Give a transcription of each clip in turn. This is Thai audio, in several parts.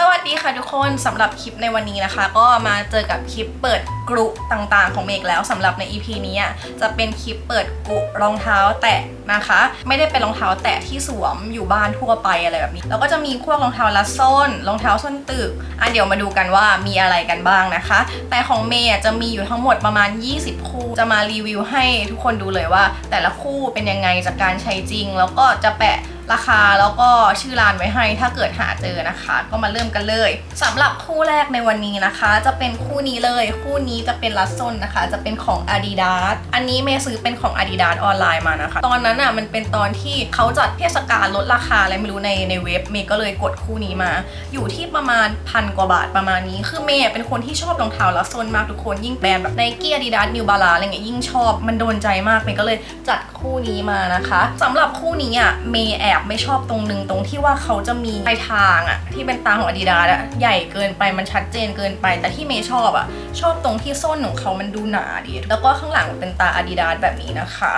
สวัสดีค่ะทุกคนสำหรับคลิปในวันนี้นะคะ ก็มาเจอกับคลิปเปิดกรุต่างๆ ของเมกแล้วสำหรับใน EP นี้จะเป็นคลิปเปิดกรุรองเท้าแตะนะคะ ไม่ได้เป็นรองเท้าแตะที่สวมอยู่บ้านทั่วไปอะไรแบบนี้ แล้วก็จะมีพวกรองเท้าลัดส้นรองเท้าส้นตึกอะเดี๋ยวมาดูกันว่ามีอะไรกันบ้างนะคะ แต่ของเมย์จะมีอยู่ทั้งหมดประมาณ 20 คู่จะมารีวิวให้ทุกคนดูเลยว่า แต่ละคู่เป็นยังไงจากการใช้จริง แล้วก็จะแปะ ราคาแล้วก็ชื่อร้านไว้ให้ถ้าเกิดหาเจอนะคะ ก็มาเริ่มกันเลยสำหรับคู่แรกในวันนี้นะคะ จะเป็นคู่นี้เลย คู่นี้จะเป็นลัสซนนะคะ จะเป็นของ Adidas อันนี้เมย์ซื้อเป็นของ Adidas ออนไลน์มานะคะ ตอนนั้นอะมันเป็นตอนที่เขาจัดเทศกาลลดราคาอะไรไม่รู้ในในเว็บเมย์ก็เลยกดคู่นี้มา อยู่ที่ประมาณพันกว่าบาทประมาณนี้ คือเมย์เป็นคนที่ชอบรองเท้าลัสซนมากทุกคนยิ่งแบรนด์แบบไนกี้อาดิดาสนิวบาลาอะไรเงี้ยยิ่งชอบมันโดนใจมากเมย์ก็เลยจัดคู่นี้มานะคะสำหรับคู่นี้อะเมย์แอบไม่ชอบตรงนึงตรงที่ว่าเขาจะมีปลายทางอะที่เป็นตาของอาดิดาสอะใหญ่เกินไปมันชัดเจนเกินไป แต่ที่เมย์ชอบอะชอบตรงที่ส้นของเขามันดูหนาดี แล้วก็ข้างหลังเป็นตาอาดิดาสแบบนี้นะคะ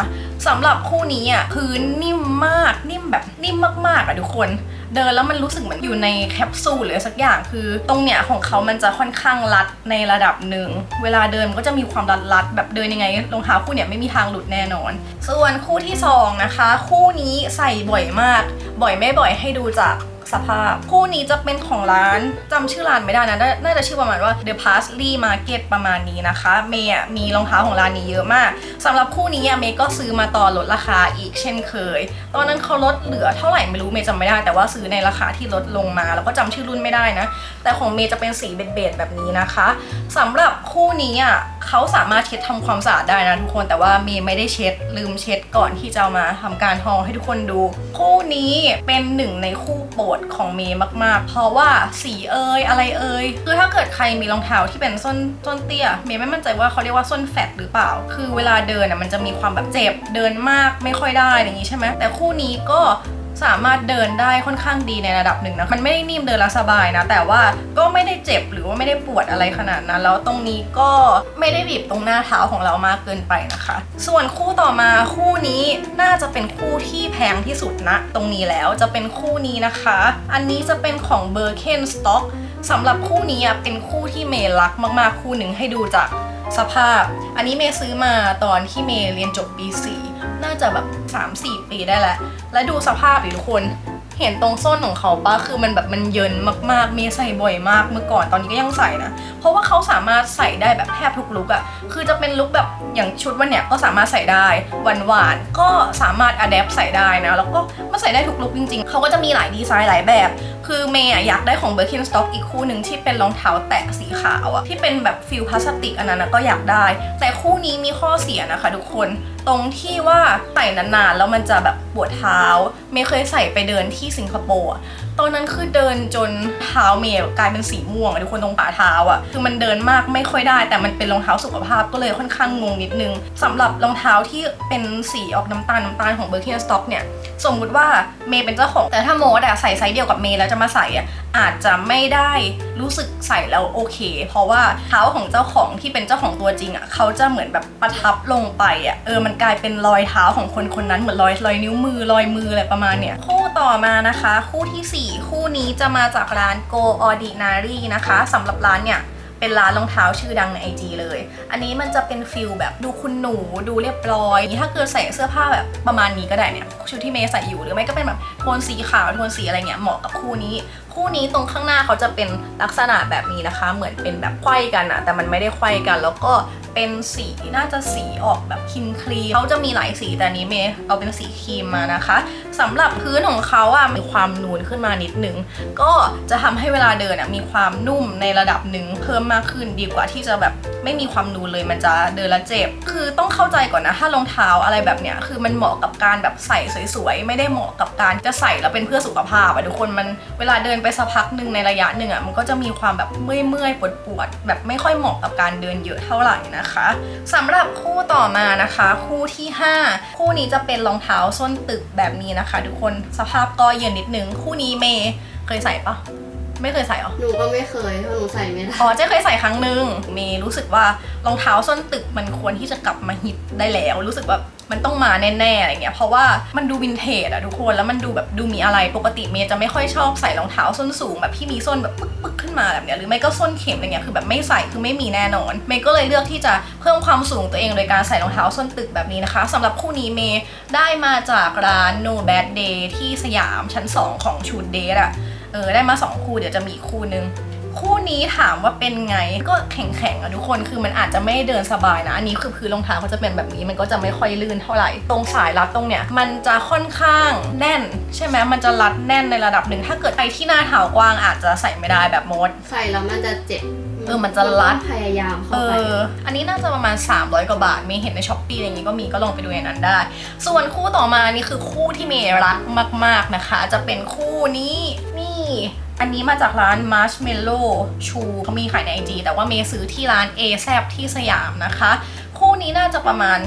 สำหรับคู่นี้อะพื้นนิ่มมากนิ่มแบบนิ่มมากๆอะทุกคน เดินแล้วมันรู้สึกเหมือนอยู่ในแคปซูลหรือสักอย่างคือ ตรงเนี้ยของเขามันจะค่อนข้างรัดในระดับหนึ่ง เวลาเดินมันก็จะมีความรัดรัดแบบเดินยังไงรองเท้าคู่เนี้ยไม่มีทางหลุดแน่นอน ส่วนคู่ที่สองนะคะ คู่นี้ใส่บ่อยมาก บ่อยไม่บ่อยให้ดูจาก สภาพ คู่นี้จะเป็นของร้านจำชื่อร้านไม่ได้นะน่าน่าจะชื่อประมาณว่า The Parsley Market ประมาณนี้นะคะ เมย์มีรองเท้าของร้านนี้เยอะมากสำหรับคู่นี้เมย์ก็ซื้อมาตอนลดราคาอีกเช่นเคย ตอนนั้นเขาลดเหลือเท่าไหร่ไม่รู้เมย์จำไม่ได้ แต่ว่าซื้อในราคาที่ลดลงมา แล้วก็จำชื่อรุ่นไม่ได้นะ แต่ของเมย์จะเป็นสีเบจๆแบบนี้นะคะสำหรับคู่นี้อะ เขาสามารถเช็ดทำความสะอาดได้นะทุกคนแต่ว่าเมย์ไม่ได้เช็ดลืมเช็ดก่อนที่จะมาทำการทอให้ทุกคนดู คู่นี้เป็นหนึ่งในคู่โปรดของเมย์มากๆ เพราะว่าสีเอยอะไรเอยคือถ้าเกิดใครมีรองเท้าที่เป็นส้นส้นเตี้ยเมย์ไม่มั่นใจว่าเขาเรียกว่าส้นแฟตหรือเปล่า คือเวลาเดินอะมันจะมีความแบบเจ็บเดินมากไม่ค่อยได้อย่างนี้ใช่ไหมแต่คู่นี้ก็ สามารถเดินได้ค่อนข้างดีในระดับหนึ่งนะ มันไม่ได้นิ่มเดินแล้วสบายนะ แต่ว่าก็ไม่ได้เจ็บหรือว่าไม่ได้ปวดอะไรขนาดนั้น แล้วตรงนี้ก็ไม่ได้บีบตรงหน้าเท้าของเรามากเกินไปนะคะ ส่วนคู่ต่อมาคู่นี้น่าจะเป็นคู่ที่แพงที่สุดนะ ตรงนี้แล้วจะเป็นคู่นี้นะคะ อันนี้จะเป็นของ b i r k e n Stock สำหรับคู่นี้อะเป็นคู่ที่เมย์รักมากๆ คู่หนึ่งให้ดูจากสภาพ อันนี้เมย์ซื้อมาตอนที่เมย์เรียนจบปี4 น่าจะแบบ 3-4 ปีได้แล้ว และดูสภาพดิทุกคน เห็นตรงส้นของเขาปะคือมันแบบมันเยินมากๆ เมย์ใส่บ่อยมากเมื่อก่อนตอนนี้ก็ยังใส่นะ เพราะว่าเขาสามารถใส่ได้แบบแทบทุกลุกอะคือจะเป็นลุกแบบอย่างชุดวันเนี้ยก็สามารถใส่ได้หวานๆก็สามารถอัดแอปใส่ได้นะ แล้วก็มันใส่ได้ทุกลุกจริงๆ เขาก็จะมีหลายดีไซน์หลายแบบ คือเมย์อะอยากได้ของ Birkenstock อีกคู่หนึ่งที่เป็นรองเท้าแตะสีขาวอะที่เป็นแบบฟิลพลาสติกอันนั้นนะก็อยากได้ แต่คู่นี้มีข้อเสียนะคะทุกคน ตรงที่ว่าใส่นานๆ แล้วมันจะแบบปวดเท้า เมย์เคยใส่ไปเดินที่สิงคโปร์ตอนนั้นคือเดินจนเท้าเมย์กลายเป็นสีม่วงทุกคนตรงฝ่าเท้าอะคือมันเดินมากไม่ค่อยได้ แต่มันเป็นรองเท้าสุขภาพก็เลยค่อนข้างงงนิดนึงสำหรับรองเท้าที่เป็นสีออกน้ำตาลน้ำตาลของ Birkenstock เนี่ยสมมุติว่าเมย์เป็นเจ้าของ แต่ถ้าโมดอะใส่ไซส์เดียวกับเมย์แล้วจะมาใส่อะอาจจะไม่ได้รู้สึกใส่แล้วโอเค เพราะว่าเท้าของเจ้าของที่เป็นเจ้าของตัวจริงอะเขาจะเหมือนแบบประทับลงไปอะเออมันกลายเป็นรอยเท้าของคนคนนั้นเหมือนรอยรอยนิ้วมือรอยมืออะไรประมาณเนี่ยคู่ต่อมานะคะ คู่ทีสี่ 4 คู่นี้จะมาจากร้าน Go Ordinary นะคะสำหรับร้านเนี่ยเป็นร้านรองเท้าชื่อดังใน IG เลย อันนี้มันจะเป็นฟิลแบบดูคุณหนูดูเรียบร้อย ถ้าเกิดใส่เสื้อผ้าแบบประมาณนี้ก็ได้เนี่ยชุดที่เมย์ใส่อยู่หรือไม่ก็เป็นแบบโทนสีขาวโทนสีอะไรเงี้ยเหมาะกับคู่นี้ คู่นี้ตรงข้างหน้าเขาจะเป็นลักษณะแบบนี้นะคะ เหมือนเป็นแบบไขว้กันอะแต่มันไม่ได้ไขว้กัน แล้วก็เป็นสีน่าจะสีออกแบบครีมครีมเขาจะมีหลายสีแต่นี้เมย์เอาเป็นสีครีมมานะคะสำหรับพื้นของเขาอะมีความนูนขึ้นมานิดนึงก็จะทำให้เวลาเดินอะมีความนุ่มในระดับหนึ่งเพิ่มมากขึ้นดีกว่าที่จะแบบไม่มีความนูนเลยมันจะเดินแล้วเจ็บ คือต้องเข้าใจก่อนนะถ้ารองเท้าอะไรแบบเนี้ยคือมันเหมาะกับการแบบใส่สวยๆ ไม่ได้เหมาะกับการจะใส่แล้วเป็นเพื่อสุขภาพอะทุกคนมันเวลาเดินไปสักพักหนึ่งในระยะหนึ่งอะมันก็จะมีความแบบเมื่อยๆปวดๆแบบไม่ค่อยเหมาะกับการเดินเยอะเท่าไหร่นะคะสำหรับคู่ต่อมานะคะ คู่ที่ห้าคู่นี้จะเป็นรองเท้าส้นตึกแบบนี้นะคะ ทุกคนสภาพก็เย็นนิดนึงคู่นี้เมย์เคยใส่ปะ ไม่เคยใส่เหรอ หนูก็ไม่เคยเพราะหนูใส่ไม่ได้อ๋อเจ๊เคยใส่ครั้งหนึ่งเมย์รู้สึกว่ารองเท้าส้นตึกมันควรที่จะกลับมาฮิตได้แล้ว รู้สึกว่ามันต้องมาแน่ๆอะไรเงี้ยเพราะว่ามันดูวินเทจอะทุกคนแล้วมันดูแบบดูมีอะไรปกติเมย์จะไม่ค่อยชอบใส่รองเท้าส้นสูงแบบที่มีส้นแบบปึ๊กๆขึ้นมาแบบเนี้ยหรือไม่ก็ส้นเข็มอะไรเงี้ยคือแบบไม่ใส่คือไม่มีแน่นอน เมย์ก็เลยเลือกที่จะเพิ่มความสูงตัวเองโดยการใส่รองเท้าส้นตึกแบบนี้นะคะสำหรับคู่นี้เมย์ได้มาจากร้าน No Bad Day ที่สยามชั้น 2 ของชูดเดทอะ เออได้มาสองคู่เดี๋ยวจะมีอีกคู่นึง คู่นี้ถามว่าเป็นไงก็แข็งๆอะทุกคนคือมันอาจจะไม่ได้เดินสบายนะ อันนี้คือพื้นรองเท้าเขาจะเป็นแบบนี้มันก็จะไม่ค่อยลื่นเท่าไหร่ ตรงสายรัดตรงเนี้ยมันจะค่อนข้างแน่น ใช่ไหมมันจะรัดแน่นในระดับหนึ่งถ้าเกิดใครที่หน้าเท้ากว้างอาจจะใส่ไม่ได้แบบมด ใส่แล้วมันจะเจ็บเออ มันจะรัดต้องพยายามเข้าเอไปออันนี้น่าจะประมาณ 300 กว่าบาทเมย์เห็นในช้อปปี้อะไรอย่างงี้ก็มี ก็ลองไปดูในนั้นได้ ส่วนคู่ต่อมานี่คือคู่ที่เมย์รักมาก ๆ นะคะ จะเป็นคู่นี้นี่ อันนี้มาจากร้าน Marshmallow ชูเขามีขายในไอจีแต่ว่าเมย์ซื้อที่ร้าน A แซบที่สยามนะคะ นี้น่าจะประมาณ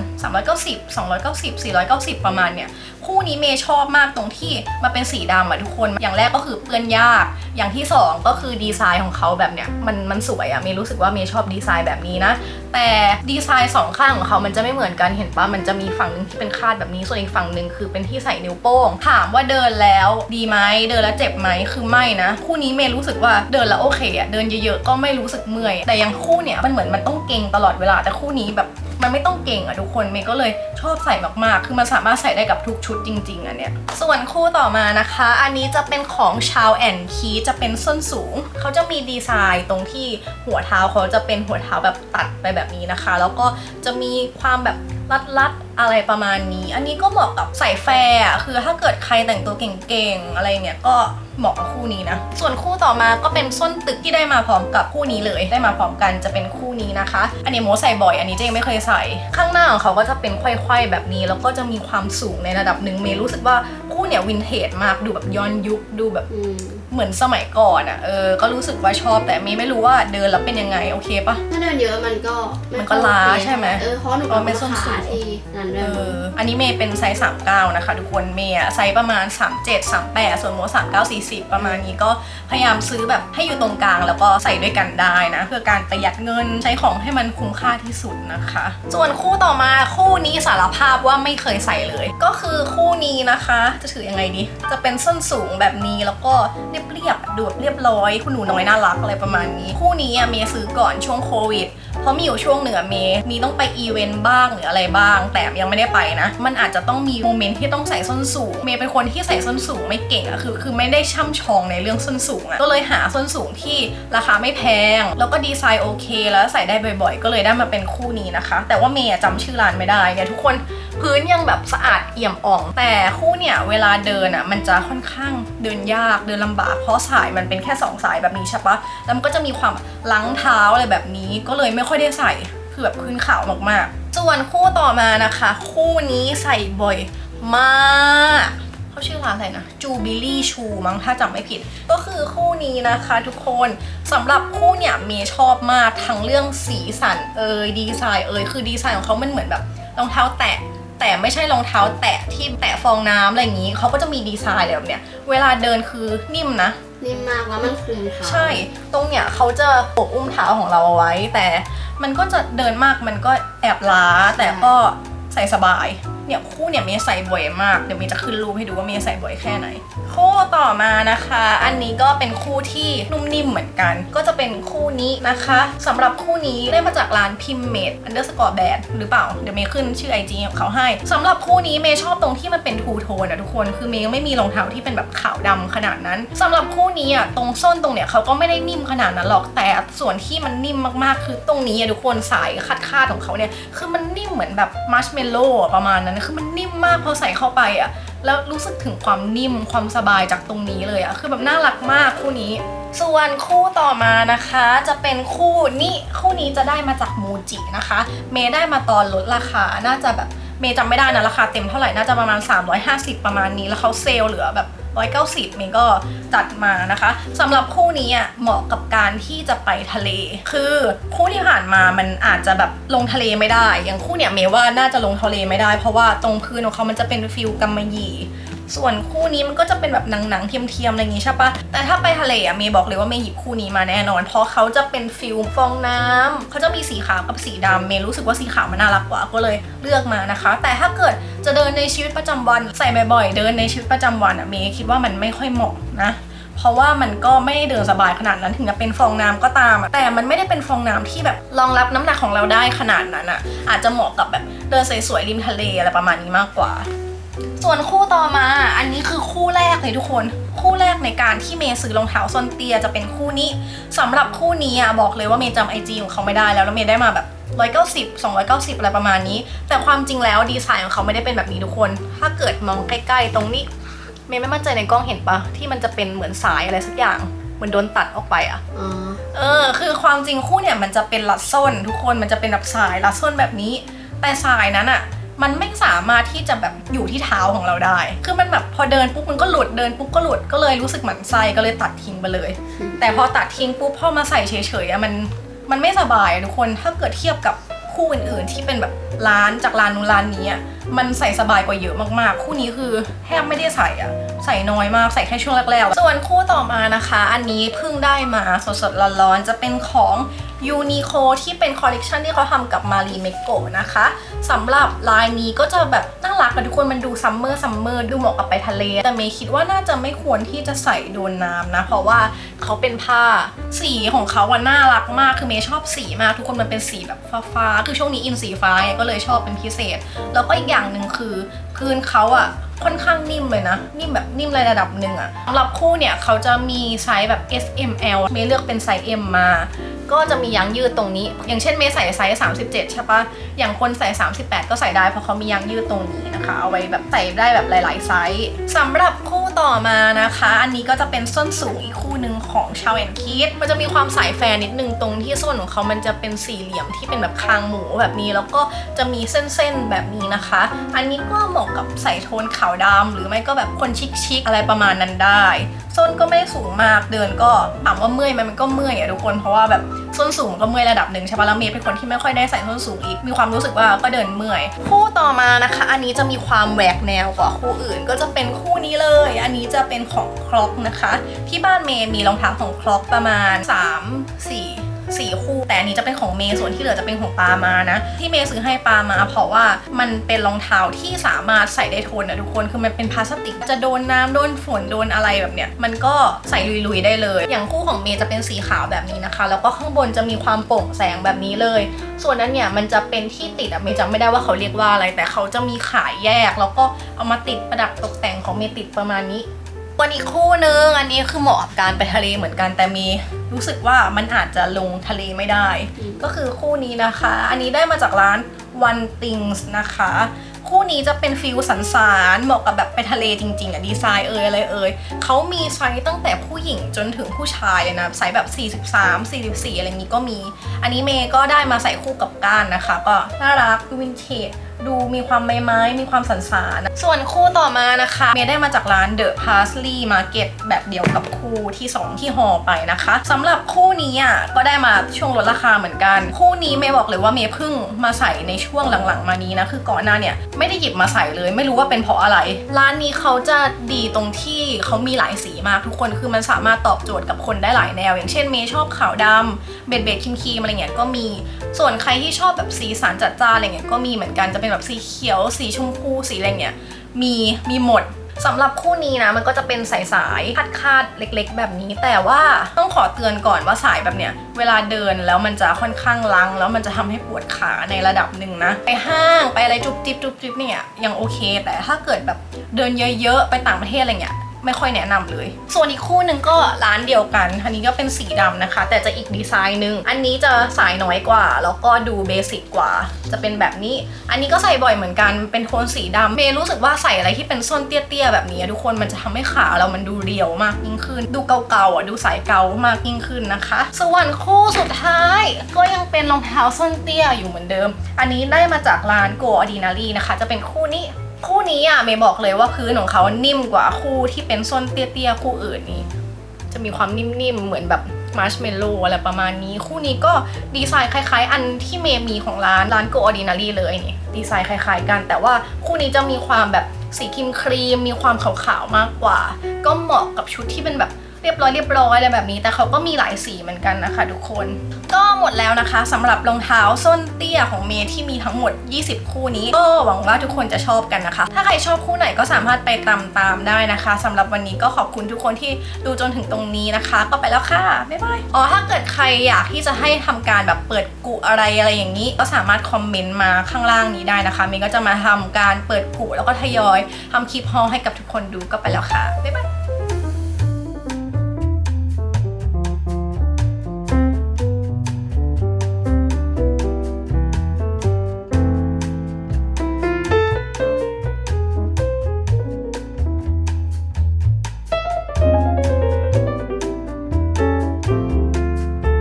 390 290 490 ประมาณเนี่ย คู่นี้เมย์ชอบมากตรงที่มันเป็นสีดำอะทุกคน อย่างแรกก็คือเปื้อนยาก อย่างที่สองก็คือดีไซน์ของเขาแบบเนี้ยมันมันสวยอะเมย์รู้สึกว่าเมย์ชอบดีไซน์แบบนี้นะ แต่ดีไซน์สองข้างของเขามันจะไม่เหมือนกันเห็นปะมันจะมีฝั่งหนึ่งที่เป็นคาดแบบนี้ส่วนอีกฝั่งหนึ่งคือเป็นที่ใส่นิ้วโป้ง ถามว่าเดินแล้วดีไหมเดินแล้วเจ็บไหมคือไม่นะ คู่นี้เมย์รู้สึกว่าเดินแล้วโอเคอะเดินเยอะๆก็ไม่รู้สึกเมื่อย แต่อยังคู่เนี้ยมันเหมือนมันต้องเก่งตลอดเวลาแต่คู่นี้แบบ มันไม่ต้องเก่งอะทุกคนเมย์ก็เลยชอบใส่มากๆ คือมันสามารถใส่ได้กับทุกชุดจริง ๆอันเนี้ยส่วนคู่ต่อมานะคะ อันนี้จะเป็นของชาวแอนคีจะเป็นส้นสูง เขาจะมีดีไซน์ตรงที่หัวเท้าเขาจะเป็นหัวเท้าแบบตัดไปแบบนี้นะคะ แล้วก็จะมีความแบบรัดๆอะไรประมาณนี้ อันนี้ก็เหมาะกับใส่แฟร์อะคือถ้าเกิดใครแต่งตัวเก่งๆอะไรเนี่ยก็เหมาะกับคู่นี้นะ ส่วนคู่ต่อมาก็เป็นส้นตึกที่ได้มาพร้อมกับคู่นี้เลย ได้มาพร้อมกันจะเป็นคู่นี้นะคะ อันนี้โมใส่บ่อย อันนี้เจ๊ยังไม่เคยใส่ ข้างหน้าของเขาก็จะเป็นไขว้ๆแบบนี้ แล้วก็จะมีความสูงในระดับหนึ่งเมย์รู้สึกว่าคู่เนี่ยวินเทจมาก ดูแบบย้อนยุค ดูแบบ เหมือนสมัยก่อนอะ่ะเออก็รู้สึกว่าชอบแต่เมย์ไม่รู้ว่าเดินแล้วเป็นยังไงโอเคปะ ถ้าเดินเยอะมันก็ไมันก็ล้าโอเคใช่ไหมเออเพราะหนูเพราะเป็นส้นสูขางที่นั่นด้เอวยมั้งออันนี้เมย์เป็นไซส์39 นะคะ ทุกคนเมย์อะไซส์ประมาณ 37 38 ส่วนโม39 40 ประมาณนี้ก็พยายามซื้อแบบให้อยู่ตรงกลางแล้วก็ใส่ด้วยกันได้นะ เพื่อการประหยัดเงินใช้ของให้มันคุ้มค่าที่สุดนะคะ ส่วนคู่ต่อมาคู่นี้สารภาพว่าไม่เคยใส่เลย ก็คือคู่นี้นะคะ จะถือยังไงดี จะเป็นส้นสูงแบบนี้แล้วก็เรียบๆดูแบบเรียบร้อย คุณหนูน้อยน่ารักอะไรประมาณนี้ คู่นี้อะเมย์ซื้อก่อนช่วงโควิด เพราะมีอยู่ช่วงเหนือเมย์มีต้องไปอีเวนต์บ้างหรืออะไรบ้าง แต่ยังไม่ได้ไปนะ มันอาจจะต้องมีโมเมนต์ที่ต้องใส่ส้นสูง เมย์เป็นคนที่ใส่ส้นสูงไม่เก่งอะคือ คือไม่ได้ช่ำชองในเรื่องส้นสูงอะก็เลยหาส้นสูงที่ราคาไม่แพง แล้วก็ดีไซน์โอเค แล้วใส่ได้บ่อยๆ ก็เลยได้มาเป็นคู่นี้นะคะ แต่ว่าเมย์จำชื่อร้านไม่ได้เนี่ยทุกคน พื้นยังแบบสะอาดเอี่ยมอ่อง แต่คู่เนี่ยเวลาเดินอะมันจะค่อนข้างเดินยากเดินลำบากเพราะสายมันเป็นแค่สองสายแบบนี้ใช่ปะแล้วมันก็จะมีความลังเท้าอะไรแบบนี้ก็เลยไม่ค่อยได้ใส่คือแบบพื้นขาวมากๆส่วนคู่ต่อมานะคะ คู่นี้ใส่บ่อยมากเขาชื่อร้านอะไรนะจูบิลี่ชูมั้งถ้าจำไม่ผิด ก็คือคู่นี้นะคะทุกคนสำหรับคู่เนี่ยเมย์ชอบมากทั้งเรื่องสีสันเอยดีไซน์เอยคือดีไซน์ของเขามันเหมือนแบบรองเท้าแตะ แต่ไม่ใช่รองเท้าแตะที่แตะฟองน้ำอะไรอย่างนี้ เขาก็จะมีดีไซน์อะไรแบบเนี้ย เวลาเดินคือนิ่มนะ นิ่มมากแล้วมันคลุมเท้าใช่ ตรงเนี้ยเขาจะปกอุ้มเท้าของเราเอาไว้ แต่มันก็จะเดินมากมันก็แอบล้าแต่ก็ใส่สบาย เนี่ยคู่เนี่ยเมย์ใส่บ่อยมาก เดี๋ยวเมย์จะขึ้นรูปให้ดูว่าเมย์ใส่บ่อยแค่ไหน คู่ต่อมานะคะ อันนี้ก็เป็นคู่ที่นุ่มนิ่มเหมือนกัน ก็จะเป็นคู่นี้นะคะสำหรับคู่นี้ได้มาจากร้านพิมเมดอันเดอร์สกอร์แบดหรือเปล่า เดี๋ยวเมย์ขึ้นชื่อ IG ของเขาให้สำหรับคู่นี้เมย์ชอบตรงที่มันเป็นทูโทนอะทุกคน คือเมย์ไม่มีรองเท้าที่เป็นแบบขาวดำขนาดนั้นสำหรับคู่นี้อะตรงส้นตรงเนี้ยเขาก็ไม่ได้นิ่มขนาดนั้นหรอก แต่ส่วนที่มันนิ่มมากๆ คือตรงนี้อะทุกคนสายคาดๆของเขาเนี่ย คือมันนิ่มเหมือนแบบมัชเมลโล่ประมาณนั้นคือมันนิ่มมากพอใส่เข้าไปอะแล้วรู้สึกถึงความนิ่มความสบายจากตรงนี้เลยอะคือแบบน่ารักมากคู่นี้ ส่วนคู่ต่อมานะคะ จะเป็นคู่นี้คู่นี้จะได้มาจากมูจินะคะ เมย์ได้มาตอนลดราคาน่าจะแบบเมย์จำไม่ได้นะราคาเต็มเท่าไหร่น่าจะประมาณ 350 ประมาณนี้แล้วเขาเซลเหลือแบบ 190เมย์ก็จัดมานะคะสำหรับคู่นี้อะเหมาะกับการที่จะไปทะเล คือคู่ที่ผ่านมามันอาจจะแบบลงทะเลไม่ได้ อย่างคู่เนี่ยเมย์ว่าน่าจะลงทะเลไม่ได้ เพราะว่าตรงพื้นของเขามันจะเป็นฟิลกำมะหยี่ ส่วนคู่นี้มันก็จะเป็นแบบหนังๆเทียมๆอะไรอย่างงี้ใช่ปะแต่ถ้าไปทะเลอะเมย์บอกเลยว่าเมย์หยิบคู่นี้มาแน่นอน เพราะเขาจะเป็นฟิลฟองน้ำเขาจะมีสีขาวกับสีดำเมย์รู้สึกว่าสีขาวมันน่ารักกว่าก็เลยเลือกมานะคะ แต่ถ้าเกิดจะเดินในชีวิตประจำวันใส่บ่อยๆ เดินในชีวิตประจำวันอะเมย์คิดว่ามันไม่ค่อยเหมาะนะเพราะว่ามันก็ไม่ได้เดินสบายขนาดนั้นถึงจะเป็นฟองน้ำก็ตาม แต่มันไม่ได้เป็นฟองน้ำที่แบบรองรับน้ำหนักของเราได้ขนาดนั้นอะอาจจะเหมาะกับแบบเดินสวยๆริมทะเลอะไรประมาณนี้มากกว่า ส่วนคู่ต่อมาอันนี้คือคู่แรกเลยทุกคน คู่แรกในการที่เมย์ซื้อรองเท้าส้นเตียจะเป็นคู่นี้สำหรับคู่นี้อะบอกเลยว่าเมย์จำไอจีของเขาไม่ได้แล้วแล้วเมย์ได้มาแบบ190 290 อะไรประมาณนี้ แต่ความจริงแล้วดีไซน์ของเขาไม่ได้เป็นแบบนี้ทุกคน ถ้าเกิดมองใกล้ๆ ตรงนี้ เมย์ไม่มั่นใจในกล้องเห็นปะที่มันจะเป็นเหมือนสายอะไรสักอย่าง เหมือนโดนตัดออกไปอะอ๋อเออ คือความจริงคู่เนี่ยมันจะเป็นรัดส้น ทุกคนมันจะเป็นแบบสายรัดส้นแบบนี้ แต่สายนั้นอะ มันไม่สามารถที่จะแบบอยู่ที่เท้าของเราได้ คือมันแบบพอเดินปุ๊บมันก็หลุดเดินปุ๊บก็หลุดก็เลยรู้สึกหมันไส้ก็เลยตัดทิ้งไปเลย แต่พอตัดทิ้งปุ๊บพอมาใส่เฉยๆอะมันมันไม่สบายทุกคนถ้าเกิดเทียบกับคู่อื่นๆที่เป็นแบบร้านจากร้านนู้นร้านนี้อะมันใส่สบายกว่าเยอะมากๆ คู่นี้คือแทบไม่ได้ใส่อะใส่น้อยมากใส่แค่ช่วงแรกๆ ส่วนคู่ต่อมานะคะ อันนี้เพิ่งได้มาสดๆร้อนๆจะเป็นของ ยูนิโคที่เป็นคอลเลกชันที่เขาทำกับมารีเมโกนะคะสำหรับลายนี้ก็จะแบบน่ารักอะทุกคนมันดูซัมเมอร์ซัมเมอร์ดูเหมาะกับไปทะเล แต่เมย์คิดว่าน่าจะไม่ควรที่จะใส่โดนน้ำนะ เพราะว่าเขาเป็นผ้าสีของเขาอะน่ารักมากคือเมย์ชอบสีมากทุกคนมันเป็นสีแบบฟ้าๆคือช่วงนี้อินสีฟ้าไงก็เลยชอบเป็นพิเศษ แล้วก็อีกอย่างหนึ่งคือพื้นเขาอะค่อนข้างนิ่มเลยนะ นิ่มแบบนิ่มระดับหนึ่งอะสำหรับคู่เนี่ยเขาจะมีไซส์แบบ S M L เมย์เลือกเป็นไซส์ M มา ก็จะมียางยืดตรงนี้ อย่างเช่นเมย์ใส่ไซส์37 ใช่ปะอย่างคนใส่ 38 ก็ใส่ได้เพราะเขามียางยืดตรงนี้นะคะ เอาไว้แบบใส่ได้แบบหลาย ๆ ไซส์สำหรับคู่ต่อมานะคะ อันนี้ก็จะเป็นส้นสูงอีกคู่หนึ่งของชาวแอนคิดมันจะมีความสายแฟนนิดนึงตรงที่ส้นของเขามันจะเป็นสี่เหลี่ยมที่เป็นแบบคางหมูแบบนี้ แล้วก็จะมีเส้นๆแบบนี้นะคะ อันนี้ก็เหมาะกับใส่โทนขาวดำหรือไม่ก็แบบคนชิคๆอะไรประมาณนั้นได้ ส้นก็ไม่สูงมากเดินก็ถามว่าเมื่อยไหมมันก็เมื่อยอะทุกคนเพราะว่าแบบส้นสูงก็เมื่อยระดับหนึ่งใช่ปะแล้วเมย์เป็นคนที่ไม่ค่อยได้ใส่ส้นสูงอีก มีความรู้สึกว่าก็เดินเมื่อย คู่ต่อมานะคะ อันนี้จะมีความแหวกแนวกว่าคู่อื่น ก็จะเป็นคู่นี้เลย อันนี้จะเป็นของคล็อกนะคะ ที่บ้านเมย์มีรองเท้าของคล็อกประมาณ 3 4 สี่คู่ แต่อันนี้จะเป็นของเมย์ส่วนที่เหลือจะเป็นของปามานะ ที่เมย์ซื้อให้ปามา เพราะว่ามันเป็นรองเท้าที่สามารถใส่ได้ทนนะทุกคนคือมันเป็นพลาสติกจะโดนน้ำโดนฝนโดนอะไรแบบเนี้ยมันก็ใส่ลุยๆได้เลย อย่างคู่ของเมย์จะเป็นสีขาวแบบนี้นะคะ แล้วก็ข้างบนจะมีความโปร่งแสงแบบนี้เลย ส่วนนั้นเนี่ยมันจะเป็นที่ติดอะเมย์จำไม่ได้ว่าเขาเรียกว่าอะไร แต่เขาจะมีขายแยก แล้วก็เอามาติดประดับตกแต่งของเมย์ติดประมาณนี้ วันอีกคู่นึงอันนี้คือเหมาะกับการไปทะเลเหมือนกันแต่มีรู้สึกว่ามันอาจจะลงทะเลไม่ได้อืมก็คือคู่นี้นะคะ อันนี้ได้มาจากร้าน One Things นะคะ คู่นี้จะเป็นฟิลสันสานเหมาะกับแบบไปทะเลจริงๆอะดีไซน์เอ่ยอะไรเอ่ยเขามีไซส์ตั้งแต่ผู้หญิงจนถึงผู้ชายเลยนะไซส์แบบ 43 44 อะไรอย่างนี้ก็มี อันนี้เมย์ก็ได้มาใส่คู่กับก้านนะคะ ก็น่ารักดูวินเทจ ดูมีความไม้ไม้มีความสันสานส่วนคู่ต่อมานะคะ เมย์ได้มาจากร้าน The Parsley Market แบบเดียวกับคู่ที่ 2 ที่ฮอไปนะคะสำหรับคู่นี้อะก็ได้มาช่วงลดราคาเหมือนกัน คู่นี้เมย์บอกเลยว่าเมย์เพิ่งมาใส่ในช่วงหลังๆ มานี้นะคือก่อนหน้าเนี่ยไม่ได้หยิบมาใส่เลย ไม่รู้ว่าเป็นเพราะอะไร ร้านนี้เขาจะดีตรงที่เขามีหลายสีมากทุกคนคือมันสามารถตอบโจทย์กับคนได้หลายแนว อย่างเช่นเมย์ชอบขาวดำเบดเบดครีมครีมอะไรเงี้ยก็มีส่วนใครที่ชอบแบบสีสันจัดจ้านอะไรเงี้ยก็มีเหมือนกันจะเป็นแบบสีเขียว สีชมพู สีอะไรเงี้ย มีมีหมดสำหรับคู่นี้นะมันก็จะเป็นสายสายคาดคาดเล็ก ๆ แบบนี้ แต่ว่าต้องขอเตือนก่อนว่าสายแบบเนี้ยเวลาเดินแล้วมันจะค่อนข้างลัง แล้วมันจะทำให้ปวดขาในระดับหนึ่งนะ ไปห้างไปอะไรจุบจิบจุบจิบเนี่ยยังโอเค แต่ถ้าเกิดแบบเดินเยอะๆ ไปต่างประเทศอะไรเงี้ย ไม่ค่อยแนะนำเลย ส่วนอีกคู่หนึ่งก็ร้านเดียวกัน อันนี้ก็เป็นสีดำนะคะ แต่จะอีกดีไซน์หนึ่งอันนี้จะสายน้อยกว่า แล้วก็ดูเบสิกกว่า จะเป็นแบบนี้ อันนี้ก็ใส่บ่อยเหมือนกัน เป็นโทนสีดำเมย์รู้สึกว่าใส่อะไรที่เป็นส้นเตี้ยๆแบบนี้ ทุกคนมันจะทำให้ขาเรามันดูเรียวมากยิ่งขึ้น ดูเก่าๆอะดูสายเก่ามากยิ่งขึ้นนะคะ ส่วนคู่สุดท้ายก็ยังเป็นรองเท้าส้นเตี้ยอยู่เหมือนเดิม อันนี้ได้มาจากร้าน Go Ordinary นะคะ จะเป็นคู่นี้ คู่นี้อะเมย์บอกเลยว่าพื้นของเขานิ่มกว่าคู่ที่เป็นส้นเตี้ยๆคู่อื่นนี้ จะมีความนิ่มๆเหมือนแบบมาร์ชเมลโล่อะไรประมาณนี้ คู่นี้ก็ดีไซน์คล้าย ๆ อันที่เมย์มีของร้านร้านโกออดินารีเลยนี่ดีไซน์คล้าย ๆ กัน แต่ว่าคู่นี้จะมีความแบบสีครีมครีมมีความขาวๆมากกว่า ก็เหมาะกับชุดที่เป็นแบบ เรียบร้อยเรียบร้อยอะไรแบบนี้ แต่เขาก็มีหลายสีเหมือนกันนะคะ ทุกคน ก็หมดแล้วนะคะสำหรับรองเท้าส้นเตี้ยของเมย์ที่มีทั้งหมด 20 คู่นี้ก็หวังว่าทุกคนจะชอบกันนะคะ ถ้าใครชอบคู่ไหนก็สามารถไปตามตามได้นะคะสำหรับวันนี้ก็ขอบคุณทุกคนที่ดูจนถึงตรงนี้นะคะ ก็ไปแล้วค่ะบ๊ายบายอ๋อถ้าเกิดใครอยากที่จะให้ทำการแบบเปิดกุอะไรอะไรอย่างนี้ ก็สามารถคอมเมนต์มาข้างล่างนี้ได้นะคะเมย์ก็จะมาทำการเปิดกุแล้วก็ทยอยทำคลิปฮอลให้กับทุกคนดูก็ไปแล้วค่ะบ๊ายบาย